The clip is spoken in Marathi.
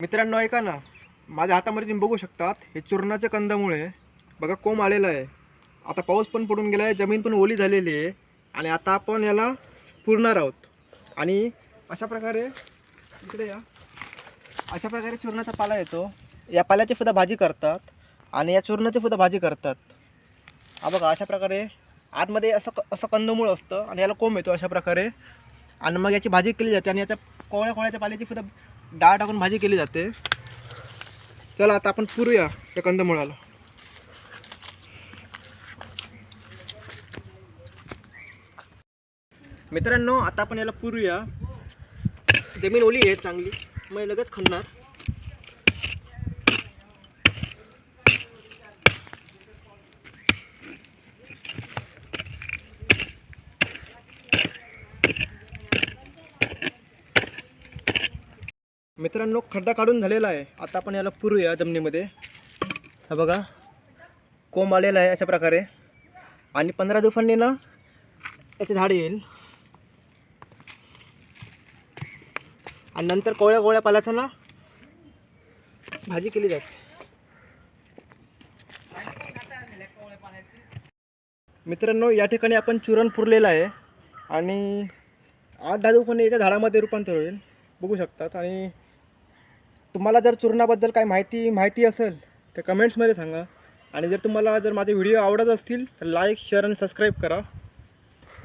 मित्रांनो ऐका ना. माझ्या हातामध्ये तुम्ही बघू शकतात हे चूर्णाच्या कंदामुळे बघा कोंब आलेला आहे. आता पाऊस पण पडून गेला आहे जमीन पण ओली झालेली आहे आणि आता आपण याला पुरणार आहोत. आणि अशा प्रकारे इकडे या. अशा प्रकारे चूर्णाचा पाला येतो. या पाल्याची सुद्धा भाजी करतात आणि या चूर्णाची सुद्धा भाजी करतात. हा बघा अशा प्रकारे आतमध्ये असं क- असं कंदमूळ असतं आणि याला कोंब येतो अशा प्रकारे. आणि मग याची भाजी केली जाते आणि याच्या कोवळ्या कोवळ्याच्या पाल्याची सुद्धा डाळ टाकून भाजी केली जाते. चला आता आपण पुरूया त्या कंदमुळाला. मित्रांनो आता आपण याला पुरूया. जमीन ओली आहे चांगली. मग लगेच खणणार. मित्रांनो खड्डा काढून झालेला आहे. आता आपण याला पुरूया जमिनीमध्ये. हा बघा कोंब आलेला आहे अशा प्रकारे. आणि पंधरा दिवसांनी ना याचे झाड येईल. आणि नंतर कोवळ्या कोवळ्या पाल्याचं ना भाजी केली जाते. मित्रांनो या ठिकाणी आपण चुरण पुरलेलं आहे. आणि आठ दहा दिवसांनी याच्या झाडामध्ये रूपांतर होईल. बघू शकतात. आणि तुम्हाला जर चूर्णाबद्दल काही माहिती माहिती असेल तर कमेंट्समध्ये सांगा. आणि जर तुम्हाला जर माझे व्हिडिओ आवडत असतील तर लाईक शेअर आणि सबस्क्राईब करा.